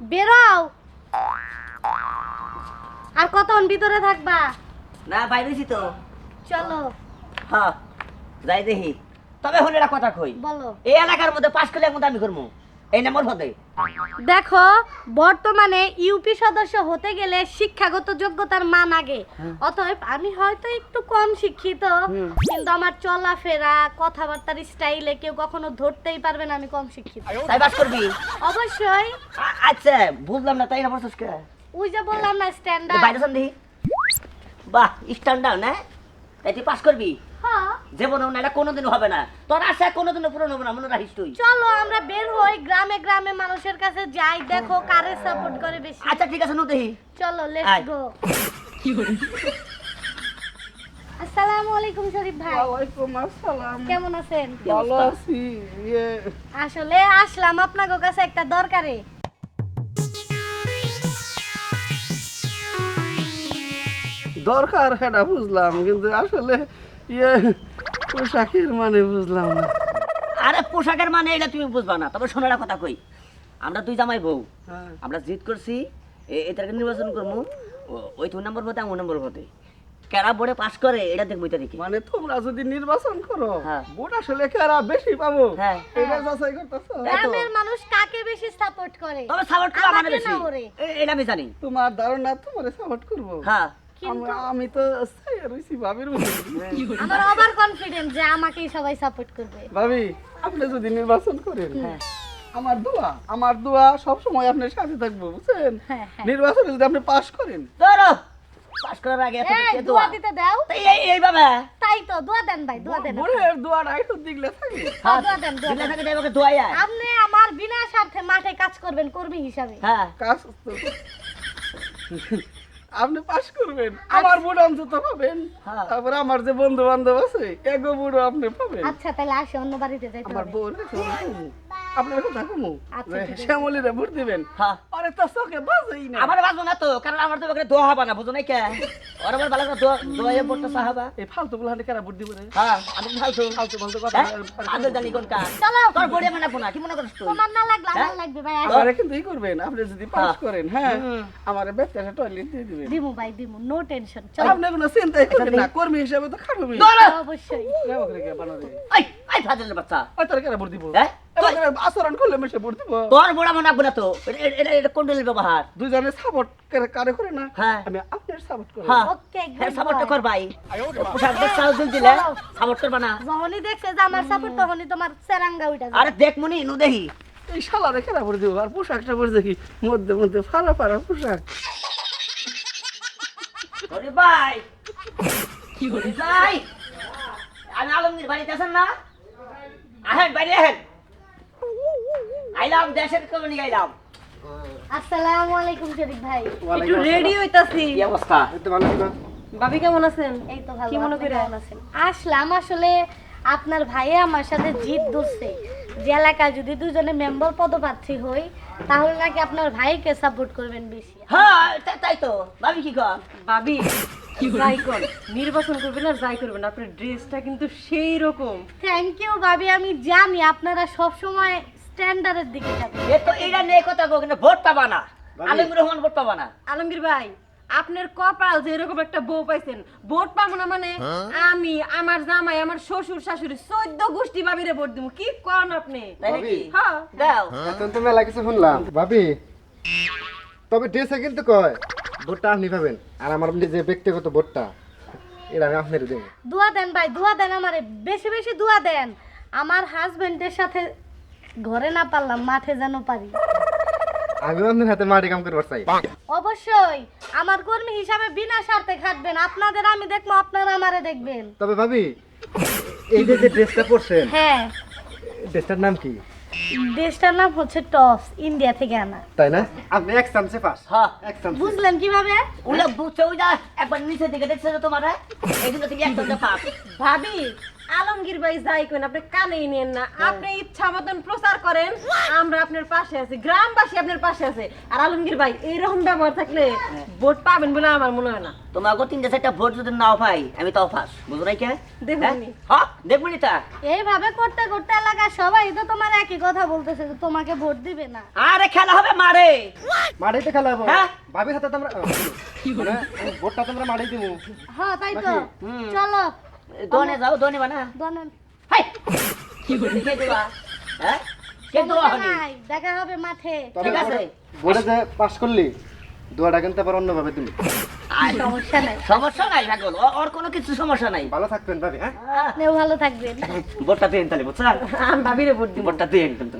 বেরোও। আর কতক্ষণ ভিতরে থাকবা? না বাইরেছি তো। চলো। হ্যাঁ যাই দেখি। তবে হলে একটা কথা কই? বলো। এই এলাকার মধ্যে পাশ করলে মতো আমি করব এই নাম্বার পদে দেখো বর্তমানে ইউপি সদস্য হতে গেলে শিক্ষাগত যোগ্যতার মান আগে। অতএব আমি হয়তো একটু কম শিক্ষিত কিন্তু আমার চলাফেরা কথাবার্তার স্টাইলে কেউ কখনো ধরতেই পারবে না আমি কম শিক্ষিত। তাই বাস করবি? অবশ্যই। আচ্ছা বুঝলাম না তাই না বলছিস কে? ওই যে বললাম না স্ট্যান্ডার্ড বাইরে দেখি। বাহ স্ট্যান্ডার্ড না? তাই তুই পাস করবি? হ্যাঁ জীবনে না এটা কোনোদিনও হবে না। তোর আশা কোনোদিনও পূরণ হবে না মনে রাখিস তুই। চলো আমরা বের হই গ্রামে গ্রামে মানুষের কাছে যাই দেখো কারে সাপোর্ট করে বেশি। আচ্ছা ঠিক আছে নো চলো লেটস আয়। গো আসসালামু আলাইকুম শরীফ ভাই। ওয়ালাইকুম আসসালাম। কেমন আছেন? ভালো আছি ইয়ে। আসলে আসলাম আপনাদের কাছে একটা দরকারে। দরকার সেটা বুঝলাম কিন্তু আসলে ইয়ে পোশাকের মানে বুঝলাম না। আরে পোশাকের মানে এটা তুমি বুঝবা না তবে শোনার কথা কই। আমরা দুই জামাই বউ। হ্যাঁ। আমরা জিত করছি এটাকে নির্বাচন করব ওই দুই নম্বর পদে আমার নম্বর পদে কেরা বোর্ডে পাস করে এটা দেখব এটা দেখি। মানে তোমরা যদি নির্বাচন করো হ্যাঁ। ভোট আসলে কারা বেশি পাবো? হ্যাঁ। এটা যাচাই করতেছো? গ্রামের মানুষ কাকে বেশি সাপোর্ট করে? তবে সাপোর্ট করে আমাকে বেশি। এটা আমি জানি। তোমার ধারণা তোমার সাপোর্ট করব? হ্যাঁ। আমি- আমি তো রইছি ভাবির আমার ওভার কনফিডেন্ট যে আমাকেই সবাই সাপোর্ট করবে। ভাবি আপনি যদি নির্বাচন করেন হ্যাঁ। আমার দোয়া আমার দোয়া সব সময় আপনার সাথে থাকব বুঝছেন? হ্যাঁ, হ্যাঁ। নির্বাচনে যদি আপনি পাস করেন। ধরো পাস করার আগে এত এই দোয়া দোয়া। দিতে দাও। তো এই এইভাবে? তাই তো দোয়া দেন ভাই দোয়া দেন বোনের দোয়াটা একটু দিগলে থাকে। হ্যাঁ, দোয়া দেন দোয়া থাকে আমাকে দোয়াই আয়। আপনি আমার বিনা স্বার্থে মাঠে কাজ করবেন কর্মী হিসাবে। হ্যাঁ। কাজ তো আপনি পাস করবেন। আমার বুড়ো অন্তত পাবেন। হ্যাঁ। তারপরে আমার যে বন্ধু বান্ধব আছে এগো বুড়ো আপনি পাবেন। আচ্ছা তাহলে আসে অন্য বাড়িতে যাই আমার হবে। আপনার কথা কমু আচ্ছা, ঠিক ভোট দিবেন। হ্যাঁ। আরে তো চোখে বাজেই না। আমার বাঁচবো না তো কারণ আমার তো ওখানে দোয়া হবা না বুঝো নাই কে? ওর আমার ভালো দোয়া দোয়া পড়তে সাহাবা এই ফালতু গুলো কারা ভোট দিব রে? হ্যাঁ আমি ফালতু। ফালতু ফালতু কথা হ্যাঁ? জানি কোন কাজ চলো। তোর বড়ে মানে না কি মনে করছ তুই? তোমার না লাগলে আমার? লাগবে ভাই আসো। কিন্তু ই করবেন আপনি যদি পাস। করেন হ্যাঁ? আমার বেচারা টয়লেট দিয়ে দিবেন। দিমু ভাই দিমু নো টেনশন চলো। আপনি কোনো চিন্তাই করেন না কর্মী হিসাবে তো ধরো অবশ্যই। এই! এই ফাজিলের বাচ্চা। ওই তোর কেন ভোট দিব? হ্যাঁ? আচরণ করলে মেশে ভোট দিব। তোর বড় মনে রাখব না তো। এটা- এটা- এটা এটা ব্যবহার? দুজনে সাপোর্ট কারে করে না? হ্যাঁ। আমি আপনার সাপোর্ট করি। হ্যাঁ। ওকে হ্যাঁ সাপোর্ট কর ভাই। পোশাক দেখ সাহস দিলে সাপোর্ট করবা না। যখনই দেখছে যে আমার সাপোর্ট তখনই তোমার সেরাঙ্গা উইটা আরে দেখ মনি নু দেখি। এই শালারে কেনা পরে দিব? আর পোশাকটা পরে দেখি মধ্যে মধ্যে ফাড়া ফাড়া পোশাক। ভাই। কি হরে ভাই। আমি আলমগীর বাড়িতে আছেন না? আহেন বাইরে আহেন। আইলাম দেশের কমিনি গাইলাম আসসালামু আলাইকুম শরীফ ভাই। একটু রেডি হইতাছি। কি অবস্থা? ভাবি কেমন আছেন? এই তো ভালো কি মনে করে? আছেন? আসলাম আসলে আপনার ভাইয়ে আমার সাথে জিদ ধরছে। যে এলাকায় যদি দুজনে মেম্বার পদপ্রার্থী হই তাহলে নাকি আপনার ভাইকে সাপোর্ট করবেন বেশি। হ্যাঁ তাই তো। ভাবি কি কর? ভাবি যাই কর নির্বাচন করবেন আর যাই করবেন আপনার ড্রেসটা কিন্তু সেই রকম। থ্যাংক ইউ ভাবি আমি জানি আপনারা সব সময় স্ট্যান্ডার্ডের দিকে যাবেন এ তো এইটা নিয়ে কথা কো কিন্তু ভোট পাবা না। আলমগীর রহমান ভোট পাবা না। আলমগীর ভাই আপনার কপাল যে এরকম একটা বউ পাইছেন ভোট পাবো না মানে আমি আমার জামাই আমার শ্বশুর শাশুড়ি চোদ্দ গোষ্ঠী ভাবিরে ভোট দিব কি কন আপনি? হ্যাঁ দাও। এখন তো মেলা কিছু শুনলাম। ভাবি তবে ড্রেসে কিন্তু কয় ভোটটা আপনি পাবেন। আর আমার যে ব্যক্তিগত ভোটটা এটা আমি আপনার দেবো। দোয়া দেন ভাই দোয়া দেন আমারে বেশি বেশি দোয়া দেন। আমার হাজবেন্ডের সাথে ঘরে না পারলাম মাঠে যেন পারি। আমিও আপনার হাতে মাটি কাম করবার চাই। অবশ্যই আমার কর্মী হিসাবে বিনা স্বার্থে খাটবেন। আপনাদের আমি দেখব আপনারা আমারে দেখবেন। তবে ভাবি এই যে যে ড্রেসটা পরছেন হ্যাঁ। ড্রেসটার নাম কি? দেশটার নাম হচ্ছে টস ইন্ডিয়া থেকে আনা। তাই না? আপনি এক চান্সে পাস হ্যাঁ। এক চান্সে। বুঝলেন কীভাবে? ওলা বুঝছে ওই যা একবার নিচে দিকে দেখছে তো তোমার এই জন্য তুমি একদম পাস ভাবি আলমগীর ভাই যাই করেন আপনি কানেই নেন না। আপনি ইচ্ছা মতন প্রচার করেন আমরা আপনার পাশে আছি গ্রামবাসী আপনার পাশে আছে। আর আলমগীর ভাই এইরকম ব্যবহার থাকলে ভোট পাবেন বলে আমার মনে হয় না। তোমাকে তিনটে চারটা ভোট যদি নাও পাই আমি তাও পাস বুঝো নাই কে? দেখবনি। হ্যাঁ? দেখব নি তা এইভাবে করতে করতে এলাকার সবাই তো তোমার একই কথা বলতেছে যে তোমাকে ভোট দিবে না। আরে খেলা হবে মারে। খেলাবো হ্যাঁ? ভাবির হাতে তো আমরা মানে ভোটটা তো আমরা মাড়াই দিব। হ্যাঁ তাই তো। চলো দোনে যাও দোনে বানা বলেন হাই কি করে কে দেবা হ্যাঁ কে দেবা সমস্যা হনি দেখা হবে মাঠে ঠিক আছে। বোর্ডে যে পাস করলি দোয়াটা কিন্তু আবার অন্যভাবে তুমি আয়, সমস্যা নাই সমস্যা নাই পাগল ও- ওর কোনো কিছু সমস্যা নাই ভালো থাকবেন ভাবি হ্যাঁ আপনিও ভালো থাকবেন ভোটটা দেন তাহলে বুঝছেন আমি ভাবিরে ভোট দিব ভোটটা দেন কিন্তু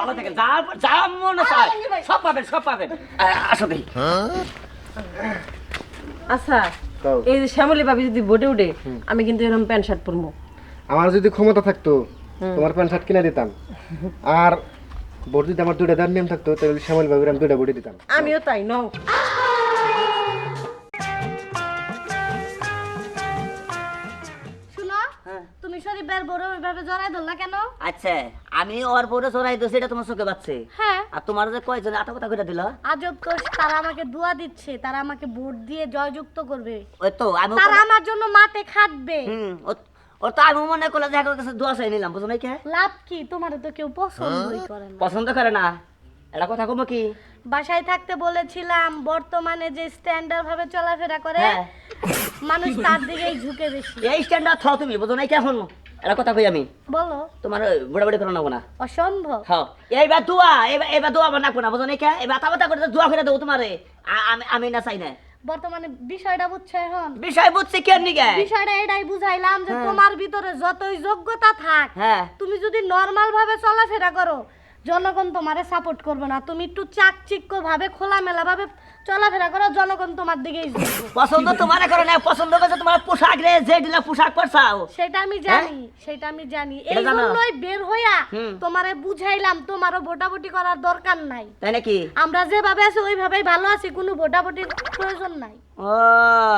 ভালো থাকেন যা যা মনে চায় সব পাবেন সব পাবেন আসো দেখি আচ্ছা এই যে শ্যামলী ভাবি যদি ভোটে উঠে আমি কিন্তু এরকম প্যান্ট শার্ট পরবো আমার যদি ক্ষমতা থাকতো তোমার প্যান্ট শার্ট কিনে দিতাম। আর ভোট যদি আমার দুইটা দাম নেম থাকতো তাহলে শ্যামল বাবুর আমি দুইটা ভোটে দিতাম। আমিও তাই নও। জড়াই ধরলা কেন? আচ্ছা আমি ওর বউরে তো সেটা তোমার চোখে পাচ্ছে হ্যাঁ। আর তোমার যে কয়জন আটা কথা দিল? আজব তো তারা আমাকে দোয়া দিচ্ছে তারা আমাকে ভোট দিয়ে জয়যুক্ত করবে। ওই তো আমি তারা আমার জন্য মাঠে খাটবে। হুম ওর তো আমি মনে করলাম যে কাছে দোয়া চাই নিলাম বুঝো নাই কে? লাভ কি? তোমার তো কেউ পছন্দই করে না। পছন্দ করে না। এটা কথা কমো কি? বাসায় থাকতে বলেছিলাম বর্তমানে যে স্ট্যান্ডার্ড ভাবে চলাফেরা করে হ্যাঁ। মানুষ তার দিকেই ঝুঁকে বেশি। এই স্ট্যান্ডার্ড থাও তুমি বুঝো নাই কে এখন কথা কই আমি? বলো। তোমার বুড়াবুড়ি করে নেব না? অসম্ভব। হ্যাঁ এইবার দোয়া দোয়া না বুঝো নাই কে এবার আতা বাতা করে দোয়া করে দেবো তোমারে। আমি আমি না চাই না। বর্তমানে বিষয়টা বুঝছ এখন? বিষয় বুঝছি কেন নিকে বিষয়টা এটাই বুঝাইলাম যে তোমার ভিতরে যতই যোগ্যতা থাক হ্যাঁ। তুমি যদি নর্মাল ভাবে চলাফেরা করো জনগণ তোমারে সাপোর্ট করবে না। তুমি একটু চাকচিক্য ভাবে খোলামেলা ভাবে চলাফেরা করো জনগণ তোমার দিকেই পছন্দ তোমার করে না পছন্দ করছে তোমার পোশাক রে যে দিলা পোশাক পরছাও। সেটা আমি জানি সেটা আমি জানি। হ্যাঁ? এই জন্যই বের হইয়া তোমারে বুঝাইলাম তোমারও ভোটাভুটি করার দরকার নাই। তাই নাকি? আমরা যেভাবে আছি ওইভাবেই ভালো আছি কোনো ভোটাভুটির প্রয়োজন নাই। ও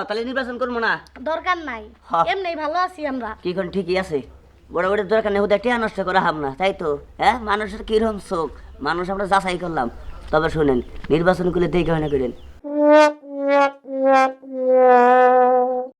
তাহলে নির্বাচন করব না? দরকার নাই। হ্যাঁ। এমনি ভালো আছি আমরা। কি কোন ঠিকই আছে? বড় বড় দরকার নেই ওদের টিয়া নষ্ট করা হাম না তাই তো? হ্যাঁ? মানুষের কীরকম চোখ? মানুষ আমরা যাচাই করলাম। তবে শোনেন নির্বাচনগুলো দেখে হয় না করেন।